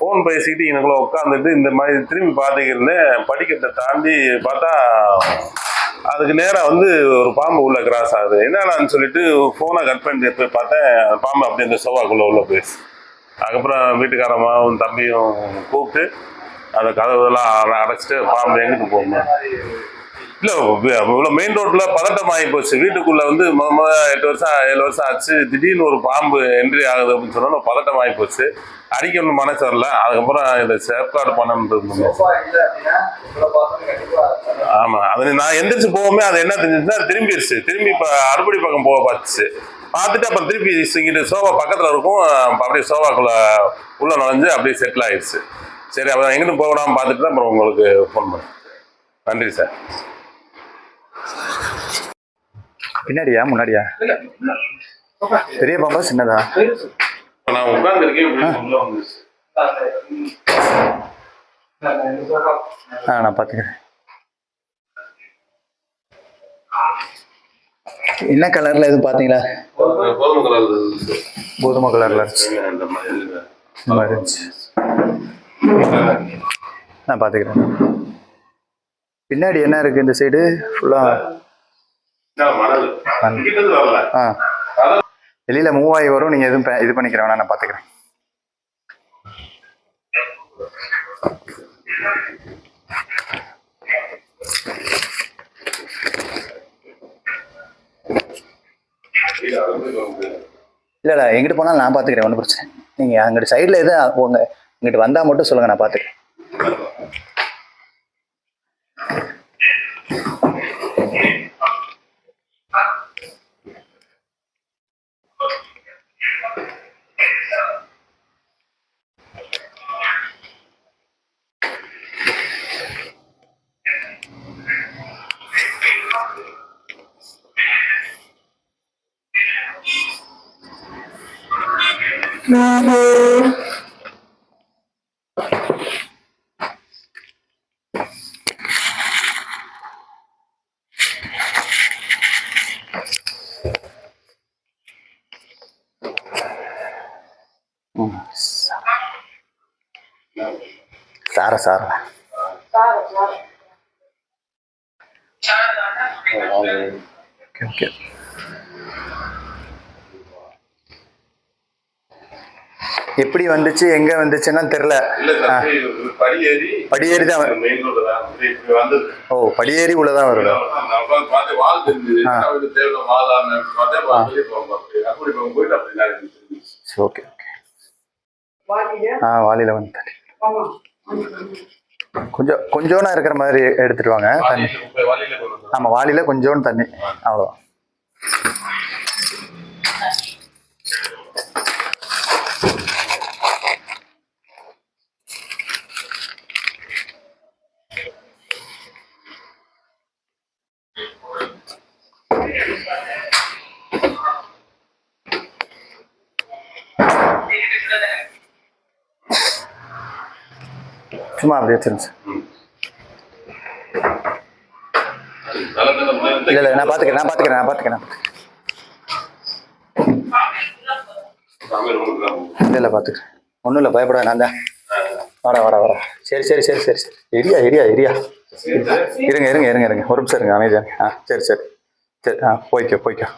Phone பேசிக்கிட்டு எனக்குள்ள உட்காந்துட்டு இந்த மாதிரி திரும்பி பார்த்துக்கிருந்தேன். படிக்கட்டை தாண்டி பார்த்தா அதுக்கு நேராக வந்து ஒரு பாம்பு உள்ள கிராஸ் ஆகுது. என்னடான்னு சொல்லிட்டு ஃபோனை கட் பண்ணிட்டு போய் பார்த்தேன். பாம்பு அப்படியே இந்த சோவாக்குள்ள உள்ள போயிடுச்சு. அதுக்கப்புறம் வீட்டுக்காரம்மாவும் தம்பியும் கூப்பிட்டு அந்த கதவுலாம் அட- அடைச்சிட்டு பாம்பு எங்கிட்டு போகணும் இல்லை இவ்வளோ மெயின் ரோட்டில் பதட்டம் ஆகி போச்சு. வீட்டுக்குள்ள வந்து எட்டு வருஷம் ஏழு வருஷம் ஆச்சு. திடீர்னு ஒரு பாம்பு என்ட்ரி ஆகுது அப்படின்னு சொன்னா பதட்டம் ஆகி போச்சு. அடிக்கணும்னு மனசு வரல. அதுக்கப்புறம் இதை சேஃப்கார்டு பண்ணணும் சோஃபா இல்ல அப்படின்னா உங்களை பார்த்தோன்னே கண்டிப்பா ஆமா. அது நான் எந்திரிச்சு போகவே அது என்ன தெரிஞ்சுச்சுன்னா திரும்பிடுச்சு திரும்பி இப்போ அறுபடி பக்கம் போக பார்த்துச்சு. பார்த்துட்டு அப்புறம் திருப்பி இங்கிட்டு சோஃபா பக்கத்தில் இருக்கும். அப்ப அப்படியே சோஃபாக்குள்ள உள்ள நுழைஞ்சு அப்படியே செட்டில் ஆயிடுச்சு. சரி அப்புறம் எங்கிட்டும் போக விடாம பார்த்துட்டு தான் அப்புறம் உங்களுக்கு ஃபோன் பண்ணேன். நன்றி சார் பின்னாடியா முன்னாடியா? பெரிய பாம்பா சின்னதா? ஆ. நான் பார்த்துக்கிறேன். என்ன கலர்ல எதுவும் பார்த்தீங்களா? கோதுமை கலர்ல இருந்துச்சு. நான் பார்த்துக்கிறேன். பின்னாடி என்ன இருக்கு இந்த சைடு ஃபுல்லா என்ன மணல் இங்கிட்டு இருந்து வரல ஆ வெளியில மூவ் ஆகி வரும் நீங்க எதுவும் இது பண்ணிக்கிற வேணா நான் பார்த்துக்கிறேன் இல்ல இல்ல எங்கிட்டு போனாலும் நான் பார்த்துக்கிறேன் ஒன்றும் பிரச்சனை. நீங்க அங்கிட்டு சைடுல எது உங்க இங்கிட்டு வந்தா மட்டும் சொல்லுங்க நான் பார்த்துக்கிறேன் ம். சார சார ஓகே எப்படி வந்துச்சு எங்க வந்துச்சுன்னா தெரியல. படியேறி தான் ஓ படியேறி உள்ளதான் இருந்துச்சு. ஓகே ஆ. வாலியில வந்து கொஞ்சம் கொஞ்சோனா இருக்கிற மாதிரி எடுத்துட்டு வாங்க. தண்ணி. வாலியில போய் வாலியில கொண்டு வந்தேன். ஆமா வாலியில கொஞ்சோண்டு தண்ணி. அவ்வளோதான் சும்மா அப்படியே வச்சிருங்க சார். இல்ல இல்ல நான் பாத்துக்கிறேன் நான் பாத்துக்கிறேன் நான் போகும். இல்ல இல்ல பாத்துக்கிறேன். ஒண்ணும் இல்ல பயப்படாத நான் தான் வாடா வாடா வாடா. சரி சரி சரி சரி சரி. எரியா எரியா எரியா இருங்க இருங்க இருங்க இருங்க. ஒரு நிமிஷம் இருங்க அமைதியா. ஆ சரி சரி. சரி ஆ போய்க்கோ போய்க்கோ.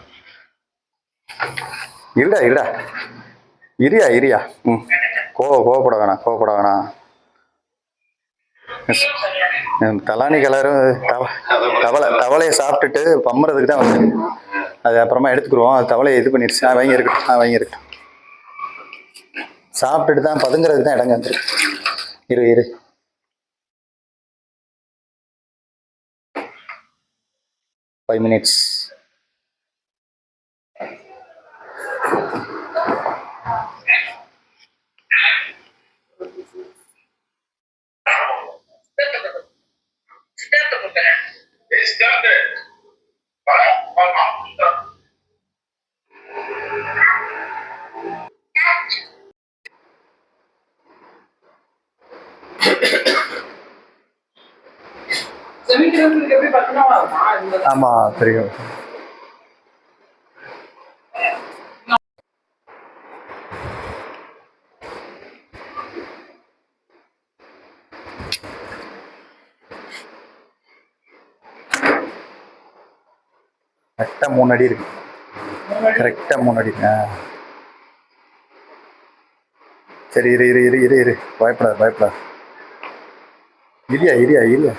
இருடா இருடா. இரியா இரியா ம். கோவ கோவப்பட வேணாம் கோவப்பட வேணாம். தலானி கலரும் தவ தவளை தவளையை சாப்பிட்டுட்டு பம்புறதுக்கு தான் வந்து அது அப்புறமா எடுத்துக்கிடுவோம் அது தவளையை இது பண்ணிடுச்சு. நான் வாங்கி இருக்கட்டும் வாங்கியிருக்கேன். வாங்கி இருக்கட்டும் சாப்பிட்டுட்டு தான் பதுங்கிறதுக்கு தான் இடங்க வந்துருக்கு இரு இரு. ஃபைவ் மினிட்ஸ் ஆமா தெரியும். கரெக்டாக மூணு அடி இருக்கு. கரெக்டாக மூணு அடி ஆ. சரி இரு இரு இரு இரு இரு. பயப்படாது பயப்படாது. இல்லையா இல்லையா இல்லையா?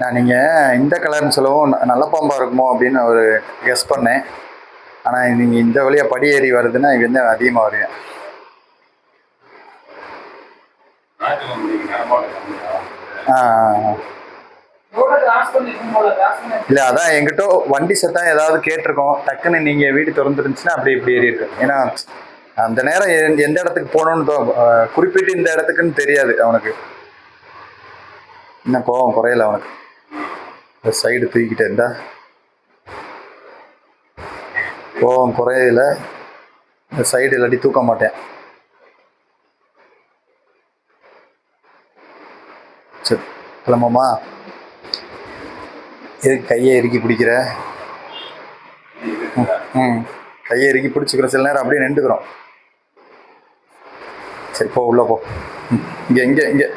நான் நீங்கள் இந்த கலர்னு சொல்லவும் ந- நல்ல பாம்பாக இருக்குமோ அப்படின்னு ஒரு கெஸ் பண்ணேன். ஆனால் நீங்கள் இந்த வழியாக படி ஏறி வருதுன்னா இங்கே வந்து அதிகமாக வருங்க ஆ ஆ, ஆ. இல்லை அதான் எங்கிட்ட வண்டி சத்தம் ஏதாவது கேட்டிருக்கோம். டக்குன்னு நீங்கள் வீடு திறந்துருந்துச்சுன்னா அப்படி இப்படி ஏறி இருக்கு ஏன்னா அந்த நேரம் எந்த- எந்த இடத்துக்கு போகணும்னு குறிப்பிட்டு இந்த இடத்துக்குன்னு தெரியாது அவனுக்கு. இன்னும் கோபம் குறையல அவனுக்கு. இந்த சைடு தூக்கிட்டு இருந்தா கோவம் குறையல. இந்த சைடு இல்லாட்டி தூக்க மாட்டேன். சரி கிளம்பமா எதுக்கு கையை இறுக்கி பிடிக்கிற? ம், கையை இறுக்கி பிடிச்சிக்கிற சில நேரம் அப்படியே நின்றுக்கிறோம். சரி போ உள்ள போ. ம், இங்கே இங்கே இங்கே.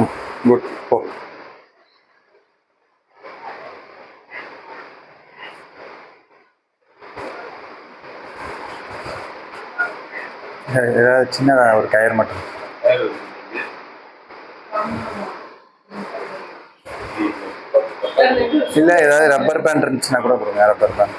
ம் குட் போ. ஏதாவது சின்னதாக ஒரு கயிறு மட்டும். இல்லை ஏதாவது ரப்பர் பேண்ட் இருந்துச்சுன்னா கூட கொடுங்க ரப்பர் பேண்ட்